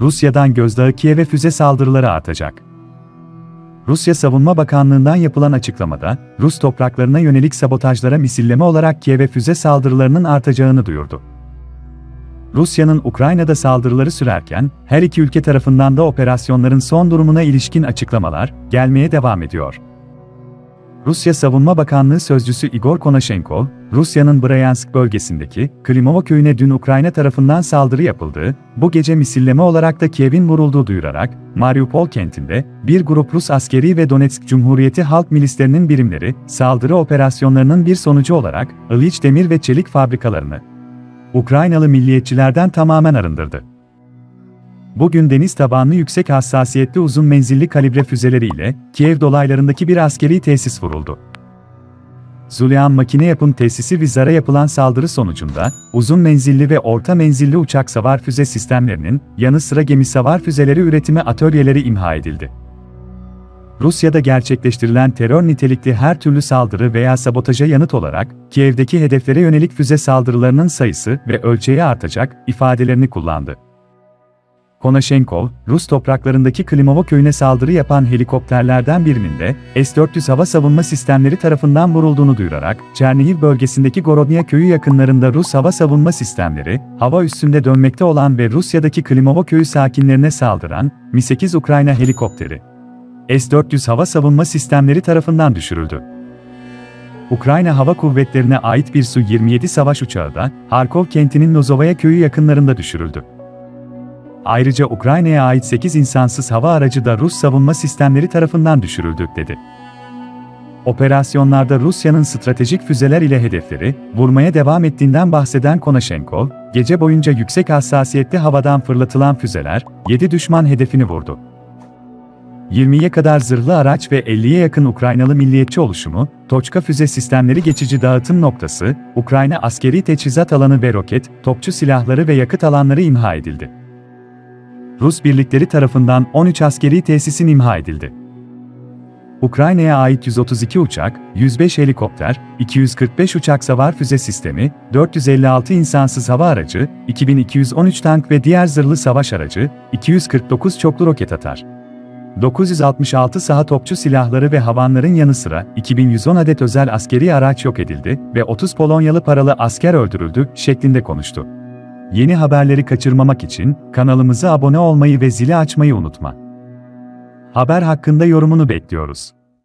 Rusya'dan gözdağı Kiev'e füze saldırıları artacak. Rusya Savunma Bakanlığı'ndan yapılan açıklamada, Rus topraklarına yönelik sabotajlara misilleme olarak Kiev'e füze saldırılarının artacağını duyurdu. Rusya'nın Ukrayna'da saldırıları sürerken, her iki ülke tarafından da operasyonların son durumuna ilişkin açıklamalar gelmeye devam ediyor. Rusya Savunma Bakanlığı Sözcüsü Igor Konashenkov, Rusya'nın Bryansk bölgesindeki Klimova köyüne dün Ukrayna tarafından saldırı yapıldığı, bu gece misilleme olarak da Kiev'in vurulduğu duyurarak, Mariupol kentinde bir grup Rus askeri ve Donetsk Cumhuriyeti Halk Milislerinin birimleri, saldırı operasyonlarının bir sonucu olarak Ilyich demir ve çelik fabrikalarını, Ukraynalı milliyetçilerden tamamen arındırdı. Bugün deniz tabanlı yüksek hassasiyetli uzun menzilli kalibre füzeleriyle Kiev dolaylarındaki bir askeri tesis vuruldu. Zulyan makine yapım tesisi Vizar'a yapılan saldırı sonucunda uzun menzilli ve orta menzilli uçak savar füze sistemlerinin yanı sıra gemi savar füzeleri üretimi atölyeleri imha edildi. Rusya'da gerçekleştirilen terör nitelikli her türlü saldırı veya sabotaja yanıt olarak Kiev'deki hedeflere yönelik füze saldırılarının sayısı ve ölçeği artacak ifadelerini kullandı. Konashenkov, Rus topraklarındaki Klimova köyüne saldırı yapan helikopterlerden birinin de S-400 hava savunma sistemleri tarafından vurulduğunu duyurarak, Çernihiv bölgesindeki Gorodnya köyü yakınlarında Rus hava savunma sistemleri, hava üstünde dönmekte olan ve Rusya'daki Klimova köyü sakinlerine saldıran Mi-8 Ukrayna helikopteri, S-400 hava savunma sistemleri tarafından düşürüldü. Ukrayna Hava Kuvvetleri'ne ait bir Su-27 savaş uçağı da, Harkov kentinin Nozovaya köyü yakınlarında düşürüldü. Ayrıca Ukrayna'ya ait 8 insansız hava aracı da Rus savunma sistemleri tarafından düşürüldü, dedi. Operasyonlarda Rusya'nın stratejik füzeler ile hedefleri vurmaya devam ettiğinden bahseden Konashenkov, gece boyunca yüksek hassasiyetli havadan fırlatılan füzeler 7 düşman hedefini vurdu. 20'ye kadar zırhlı araç ve 50'ye yakın Ukraynalı milliyetçi oluşumu, Toçka füze sistemleri geçici dağıtım noktası, Ukrayna askeri teçhizat alanı ve roket, topçu silahları ve yakıt alanları imha edildi. Rus birlikleri tarafından 13 askeri tesisin imha edildi. Ukrayna'ya ait 132 uçak, 105 helikopter, 245 uçak savar füze sistemi, 456 insansız hava aracı, 2213 tank ve diğer zırhlı savaş aracı, 249 çoklu roket atar. 966 saha topçu silahları ve havanların yanı sıra 2110 adet özel askeri araç yok edildi ve 30 Polonyalı paralı asker öldürüldü şeklinde konuştu. Yeni haberleri kaçırmamak için kanalımıza abone olmayı ve zili açmayı unutma. Haber hakkında yorumunu bekliyoruz.